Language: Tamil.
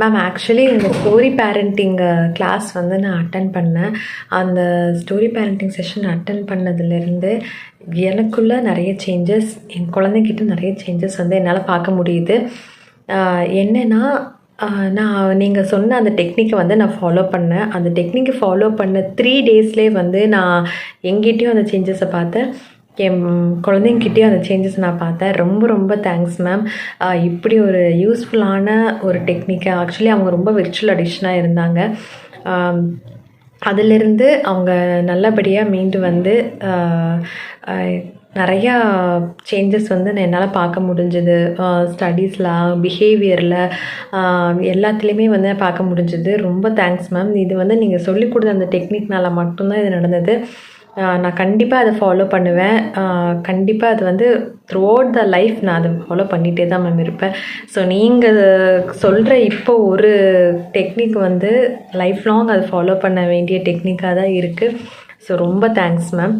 மேம் ஆக்சுவலி இந்த ஸ்டோரி பேரண்டிங் கிளாஸ் வந்து நான் அட்டன் பண்ணேன். அந்த ஸ்டோரி பேரண்டிங் செஷன் அட்டன் பண்ணதுலேருந்து எனக்குள்ள நிறைய சேஞ்சஸ் என் குழந்தைகிட்ட நிறைய சேஞ்சஸ் வந்து என்னால் பார்க்க முடியுது. என்னென்னா நான் நீங்கள் சொன்ன அந்த டெக்னிக்கை வந்து நான் ஃபாலோ பண்ணேன். அந்த டெக்னிக்கை ஃபாலோ பண்ண த்ரீ டேஸ்லேயே வந்து நான் எங்கிட்டேயும் அந்த சேஞ்சஸை பார்த்தேன். என் குழந்தைங்கிட்டே அந்த சேஞ்சஸ் நான் பார்த்தேன். ரொம்ப ரொம்ப தேங்க்ஸ் மேம் இப்படி ஒரு யூஸ்ஃபுல்லான ஒரு டெக்னிக்கை ஆக்சுவலி அவங்க ரொம்ப விர்ச்சுவல் அடிஷனாக இருந்தாங்க. அதிலிருந்து அவங்க நல்லபடியாக மீண்டு வந்து நிறையா சேஞ்சஸ் வந்து நான் என்னால் பார்க்க முடிஞ்சது. ஸ்டடீஸில் பிஹேவியரில் எல்லாத்துலேயுமே வந்து பார்க்க முடிஞ்சது. ரொம்ப தேங்க்ஸ் மேம் இது வந்து நீங்கள் சொல்லிக் கொடுத்த அந்த டெக்னிக்னால் மட்டும்தான் இது நடந்தது. நான் கண்டிப்பாக அதை ஃபாலோ பண்ணுவேன். கண்டிப்பாக அது வந்து த்ரூ அவுட் த லைஃப் நான் அதை ஃபாலோ பண்ணிகிட்டே தான் மேம் இருப்பேன். ஸோ நீங்கள் சொல்கிற இப்போ ஒரு டெக்னிக் வந்து லைஃப் லாங் அதை ஃபாலோ பண்ண வேண்டிய டெக்னிக்காக தான் இருக்குது ஸோ ரொம்ப தேங்க்ஸ் மேம்